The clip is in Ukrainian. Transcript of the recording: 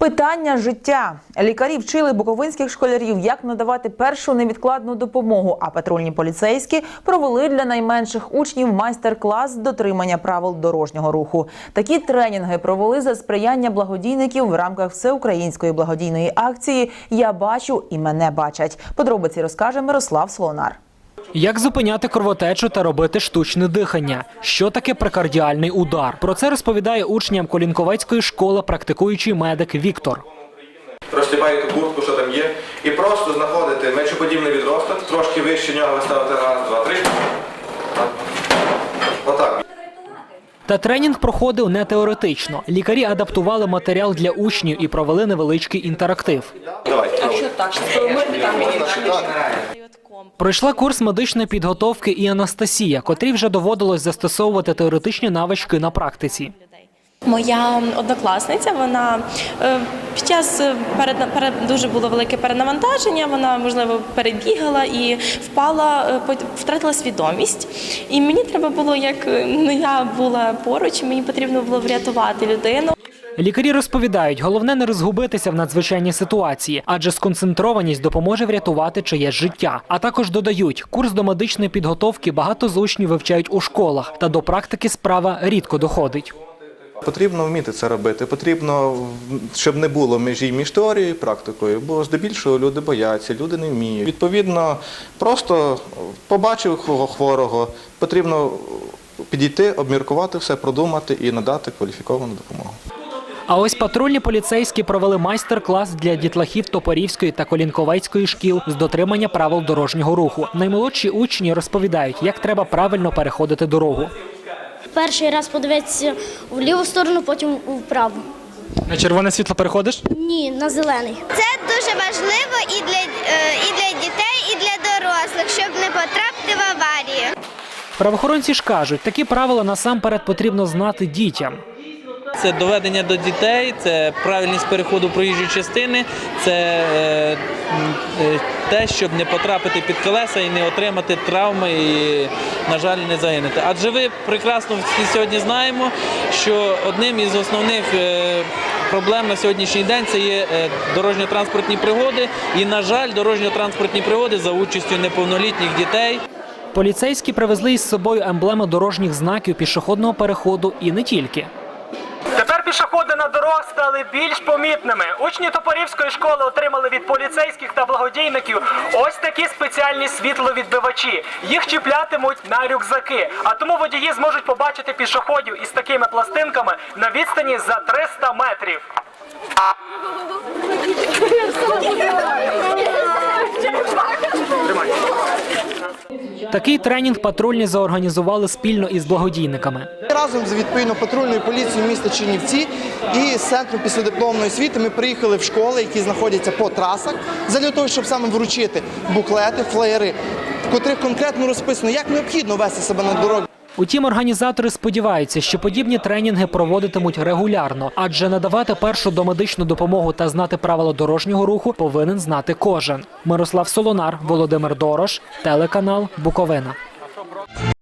Питання життя. Лікарі вчили буковинських школярів, як надавати першу невідкладну допомогу. А патрульні поліцейські провели для найменших учнів майстер-клас дотримання правил дорожнього руху. Такі тренінги провели за сприяння благодійників в рамках всеукраїнської благодійної акції Я бачу і мене бачать. Подробиці розкаже Мирослав Солонар. Як зупиняти кровотечу та робити штучне дихання? Що таке прекардіальний удар? Про це розповідає учням Колінковецької школи практикуючий медик Віктор. Розтібаєте куртку, що там є, і просто знаходите мечоподібний відросток, трошки вище нього ви ставите раз, два, три. Отак. Та тренінг проходив не теоретично. Лікарі адаптували матеріал для учнів і провели невеличкий інтерактив. Давайте. Пройшла курс медичної підготовки і Анастасія, котрій вже доводилось застосовувати теоретичні навички на практиці. Моя однокласниця, вона е, під час е, перед, перед дуже було велике перенавантаження. Вона можливо перебігала і впала, е, втратила свідомість. І мені треба було, як ну я була поруч, мені потрібно було врятувати людину. Лікарі розповідають, головне не розгубитися в надзвичайній ситуації, адже сконцентрованість допоможе врятувати чиєсь життя. А також додають, курс до медичної підготовки багато з учнів вивчають у школах, та до практики справа рідко доходить. Потрібно вміти це робити. Потрібно, щоб не було межі між теорією і практикою, бо здебільшого люди бояться, люди не вміють. Відповідно, просто побачив хво- хворого, потрібно підійти, обміркувати все, продумати і надати кваліфіковану допомогу. А ось патрульні поліцейські провели майстер-клас для дітлахів Топорівської та Колінковецької шкіл з дотримання правил дорожнього руху. Наймолодші учні розповідають, як треба правильно переходити дорогу. Перший раз подивитися в ліву сторону, потім вправу. На червоне світло переходиш? Ні, на зелений. Це дуже важливо і для, е, і для дітей, і для дорослих, щоб не потрапити в аварію. Правоохоронці ж кажуть, такі правила насамперед потрібно знати дітям. Це доведення до дітей, це правильність переходу проїжджої частини, це е, е, те, щоб не потрапити під колеса і не отримати травми і, на жаль, не загинути. Адже ви прекрасно всі сьогодні знаємо, що одним із основних е, проблем на сьогоднішній день це є дорожньо-транспортні пригоди. І, на жаль, дорожньо-транспортні пригоди за участю неповнолітніх дітей. Поліцейські привезли із собою емблеми дорожніх знаків пішохідного переходу і не тільки. Пішоходи на дорогах стали більш помітними. Учні Топорівської школи отримали від поліцейських та благодійників ось такі спеціальні світловідбивачі. Їх чіплятимуть на рюкзаки. А тому водії зможуть побачити пішоходів із такими пластинками на відстані за 300 метрів. Такий тренінг патрульні заорганізували спільно із благодійниками. Разом з відповідно патрульною поліцією міста Чернівці і з центру післядипломної освіти ми приїхали в школи, які знаходяться по трасах, для того, щоб саме вручити буклети, флеєри, в котрих конкретно розписано, як необхідно вести себе на дорозі. Утім, організатори сподіваються, що подібні тренінги проводитимуть регулярно, адже надавати першу домедичну допомогу та знати правила дорожнього руху повинен знати кожен. Мирослав Солонар, Володимир Дорош, телеканал Буковина.